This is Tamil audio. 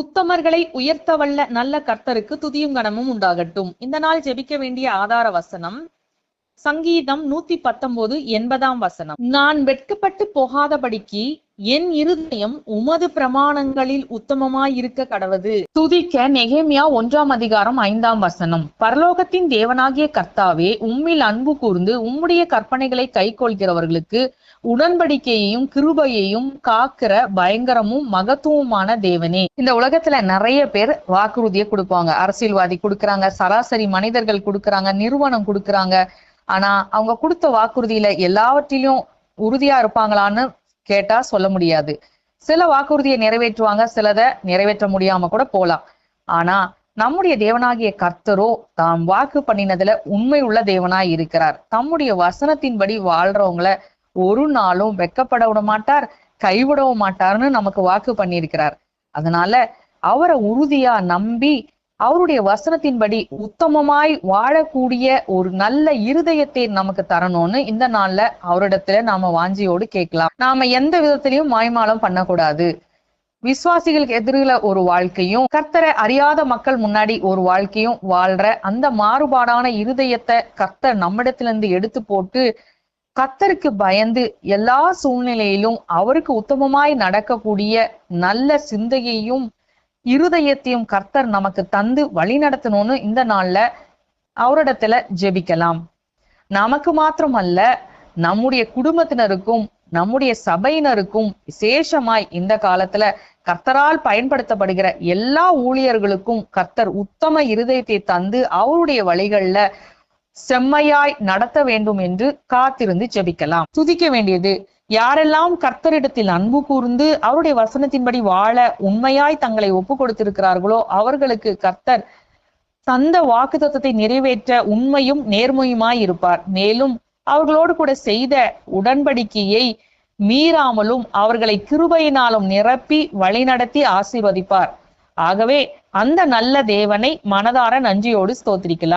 உத்தமர்களை உயர்த்தவல்ல நல்ல கர்த்தருக்கு துதியும் கனமும் உண்டாகட்டும். இந்த நாள் ஜெபிக்க வேண்டிய ஆதார வசனம் சங்கீதம் நூத்தி பத்தொன்பது எண்பதாம் வசனம். நான் வெட்கப்பட்டு போகாதபடிக்கு என் இருதயம் உமது பிரமாணங்களில் உத்தமமாயிருக்க கடவது. துதிக்க நெகேமியா ஒன்றாம் அதிகாரம் ஐந்தாம் வசனம். பரலோகத்தின் தேவனாகிய கர்த்தாவே உம்மில் அன்பு கூர்ந்து உம்முடைய கற்பனைகளை கைக்கொள்கிறவர்களுக்கு உடன்படிக்கையையும் கிருபையையும் காக்கிற பயங்கரமும் மகத்துவமான தேவனே. இந்த உலகத்துல நிறைய பேர் வாக்குறுதியை கொடுப்பாங்க. அரசியல்வாதி கொடுக்கறாங்க சராசரி மனிதர்கள் கொடுக்கறாங்க நிறுவனம் கொடுக்கறாங்க. ஆனா அவங்க கொடுத்த வாக்குறுதியில எல்லாவற்றிலும் உறுதியா இருப்பாங்களான்னு கேட்டா சொல்ல முடியாது. சில வாக்குறுதியை நிறைவேற்றுவாங்க சிலதை நிறைவேற்ற முடியாம கூட போலாம். ஆனா நம்முடைய தேவனாகிய கர்த்தரோ தாம் வாக்கு பண்ணினதுல உண்மை உள்ள தேவனாய் இருக்கிறார். தம்முடைய வசனத்தின்படி வாழ்றவங்கள ஒரு நாளும் வெக்கப்பட விட மாட்டார் கைவிடவும் மாட்டார்னு நமக்கு வாக்கு பண்ணியிருக்கிறார். அதனால அவரை உறுதியா நம்பி அவருடைய வசனத்தின்படி உத்தமமாய் வாழக்கூடிய ஒரு நல்ல இருதயத்தை நமக்கு தரணும்னு இந்த நாள்ல அவரிடத்துல நாம வாஞ்சியோடு கேட்கலாம். நாம எந்த விதத்திலையும் மாய்மாலம் பண்ணக்கூடாது. விசுவாசிகளுக்கு எதிரில ஒரு வாழ்க்கையும் கர்த்தரை அறியாத மக்கள் முன்னாடி ஒரு வாழ்க்கையும் வாழ்ற அந்த மாறுபாடான இருதயத்தை கர்த்தர் நம்மிடத்திலிருந்து எடுத்து போட்டு கத்தருக்கு பயந்து எல்லா சூழ்நிலையிலும் அவருக்கு உத்தமமாய் நடக்கக்கூடிய நல்ல சிந்தையையும் இருதயத்தையும் கர்த்தர் நமக்கு தந்து வழி நடத்தணும்னு இந்த நாள்ல அவரிடத்துல ஜெபிக்கலாம். நமக்கு மாத்திரமல்ல நம்முடைய குடும்பத்தினருக்கும் நம்முடைய சபையினருக்கும் விசேஷமாய் இந்த காலத்துல கர்த்தரால் பயன்படுத்தப்படுகிற எல்லா ஊழியர்களுக்கும் கர்த்தர் உத்தம இருதயத்தை தந்து அவருடைய வழிகள்ல செம்மையாய் நடத்த வேண்டும் என்று காத்திருந்து ஜெபிக்கலாம். துதிக்க வேண்டியது யாரெல்லாம் கர்த்தரிடத்தில் அன்பு கூர்ந்து அவருடைய வசனத்தின்படி வாழ உண்மையாய் தங்களை ஒப்பு கொடுத்திருக்கிறார்களோ அவர்களுக்கு கர்த்தர் தந்த வாக்கு தத்துவத்தை நிறைவேற்ற உண்மையும் நேர்மையுமாய் இருப்பார். மேலும் அவர்களோடு கூட செய்த உடன்படிக்கையை மீறாமலும் அவர்களை கிருபையினாலும் நிரப்பி வழிநடத்தி ஆசீர்வதிப்பார். ஆகவே அந்த நல்ல தேவனை மனதார நன்றியோடு ஸ்தோத்திரிக்கலாம்.